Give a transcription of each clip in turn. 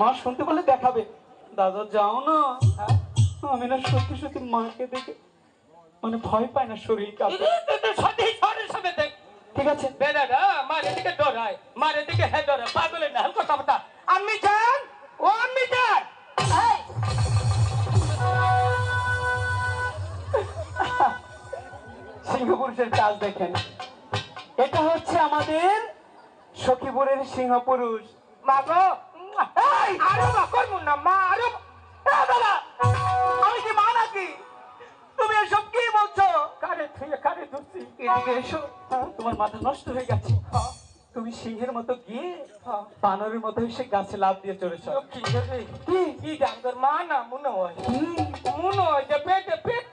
মা শুনতে বলে দেখাবে। দাদা যাও না। হ্যাঁ? আমি না সত্যি সত্যি মাকে দেখে মানে ভয় পায় না শরীর কাঁপে। সত্যি দেখ। ঠিক আছে। বেদাটা মারে দিকে ডরায় মারে দিকে হে ডরায় পাগলের না আমি যান ও আমি যান। সিংহপুরুষের কাজ দেখেন। এটা হচ্ছে আমাদের সখীপুরের সিংহ পুরুষ মা গো এই আরও মা করব না মা আরও দাদা আমি কি মা নাকি তুমি এসব কি বলছো? কারে থুয়ে কারে ধরছি। এদিকে এসো। তোমার মাথা নষ্ট হয়ে গেছে। তুমি সিংহের মতো গিয়ে বানরের মতো এসে গাছে লাভ দিয়ে চলেছ কি কি? ডাঙ্গর মা না মনে হয় মনে হয় যে পেটে পেট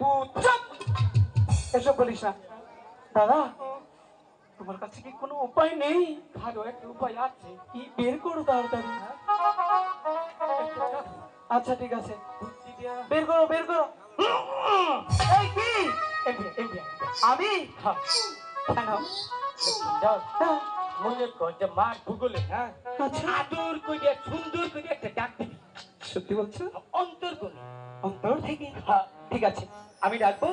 ভূত। চুপ! এসব বলিস না। দাদা তোমার কাছে কি কোনো উপায় নেই? ভালো একটা উপায় আছে। কি? বের করো তাড়াতাড়ি। আচ্ছা ঠিক আছে। বের করো বের করো। এই কি? আমি? হ্যাঁ। হ্যাঁ, মনে কর যে মার ভূগোলে হ্যাঁ? আচ্ছা। আদর করে সুন্দর করে একটা ডাক দিবি। সত্যি বলছো? অন্তর করে অন্তর থেকে? হ্যাঁ। ঠিক আছে। আমি ডাকবো।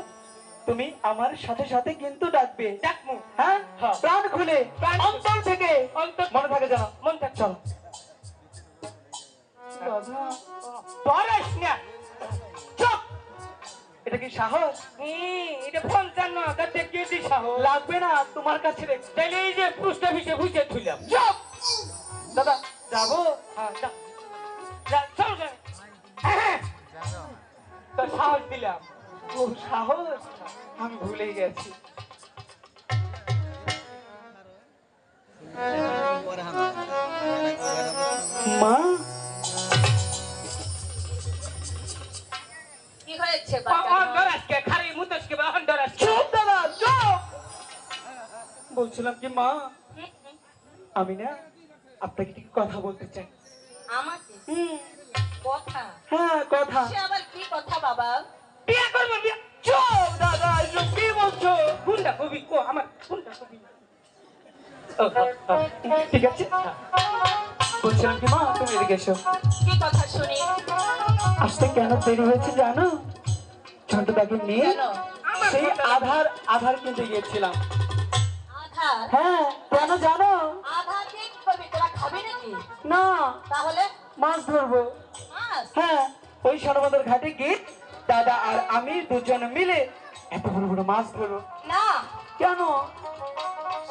তুমি আমার সাথে সাথে কিন্তু ডাকবে। ডাকমু হ্যাঁ? হ্যাঁ। প্রাণ খুলে অন্তর থেকে। অন্তর মনে থাকে জানো মন থাক। চলো। পড়াস না। চুপ। এটা কি সাহস? এটা পঞ্চান্ন হাজার দেখিয়ে দিস সাহস? লাগবে না তোমার কাছে তাইলে এই যে পুষ্ট দাদা যাব? হ্যাঁ, যা। যা, চল, চল। সাহস দিলাম। ও সাহস আমি ভুলে গেছি। মা? কি হয়েছে বলছিলাম কি মা আমি না আপনাকে কিছু কথা বলতে চাই। আমাকে? কথা? হ্যাঁ কথা। আবার কি কথা বাবা? বিয়া করব বিয়া। চুপ দাদা এসব কি বলছো। কোনটা কবি কো আমার কোনটা কবি। ঠিক আছে। বলছিলাম কি মা তুমি এদিকে এসো। কি কথা শুনি? আসতে কেন দেরি হয়েছে জানো? ঝন্টুদাকে নিয়ে সেই আধার আধার কিনতে গিয়েছিলাম। হ্যাঁ কেন জানো? না। তাহলে? মাছ ধরবো। হ্যাঁ ওই সরবন্দর ঘাটে গিয়ে দাদা আর আমি দুজনে মিলে এত বড় বড় মাছ ধরবো। না। কেন?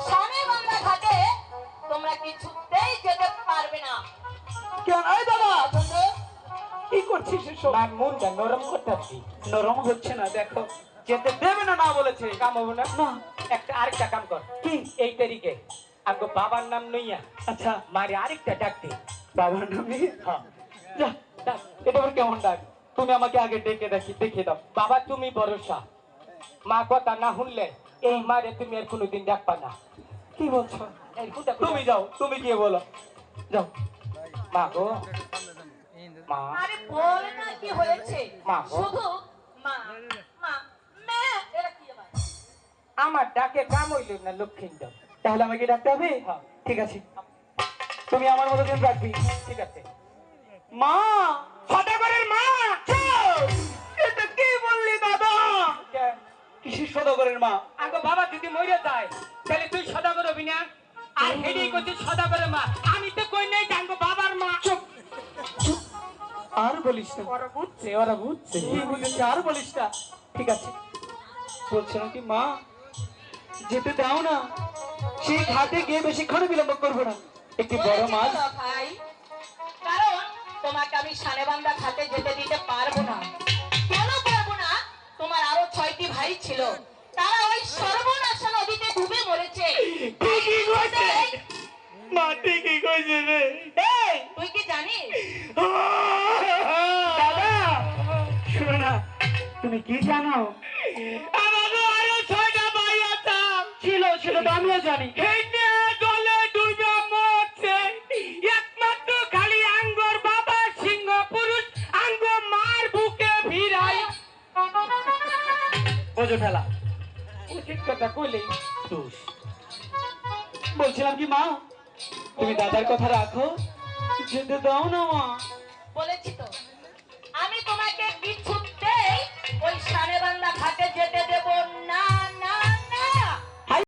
সামনে বাংলা ঘাটে তোমরা কিছুতেই যেতে পারবে না। কেন? এই দাদা! কি করছিস এসব? আমার মনটা নরম করতেছি নরম হচ্ছে না দেখো। যেতে দেবে না না বলেছে। কাম হব না? না। একটা আরেকটা কাম কর। কি? এই তারিখে আগে বাবার নাম নইয়া আচ্ছা। মারি আরেকটা ডাক দে। বাবার নামে হ্যাঁ। যা এটা কেমন ডাক? তুমি আমাকে আগে ডেকে দেখি দেখিয়ে দাও। বাবা তুমি ভরসা। মা কথা না শুনলে এই মারে তুমি আর কোনোদিন ডাকবা না। কি বলছো? তুমি যাও তুমি গিয়ে বলো। যাও। মা গো। মা। আরে বল না কি হয়েছে। মা গো। শুধু মা মা মে এরা কি আমার ডাকে কাম হইল না লক্ষ্মীন্দর তাহলে আমাকে ডাকতে হবে? হ্যাঁ। ঠিক আছে। তুমি আমার মতো দিন রাখবি ঠিক আছে। মা! সদাগরের মা! এটা কি বললি দাদা? কিসের সদাগরের মা? আগে বাবা যদি মরে যায় তাহলে তুই সদাগর হবি না? আর হেডি করছিস সদাগরের মা। আমি তো কই নাই জানব বাবার মা। আর বলিস না। ওরা বুঝছে। ওরা বুঝছে। কি বলেছে আর বলিস না। ঠিক আছে। বলছিলাম কি মা যেতে দাও না। সেই ঘাটে গিয়ে বেশিক্ষণ বিলম্ব করব না। একটি বড় মাছ তোমাকে আমি সানেবান্ধা ঘাটে যেতে দিতে পারব না। কেন পারব না? তোমার আরও ছয়টি ভাই ছিল। তারা ওই সর্বনাশা নদীতে ডুবে মরেছে। ঠিকই কইছে। মা ঠিকই কইছে রে। তুই কি জানিস? দাদা শোনো না তুমি কি জানো? আরও ছয়টা ভাই আছে। ছিল সেটা তো আমিও জানি। বলছিলাম কি মা? তুমি দাদার কথা রাখো যেতে দাও না মা। বলেছি তো আমি তোমাকে বিচ্ছুটতেই ওই সানেবান্দা ঘাটে যেতে দেব না।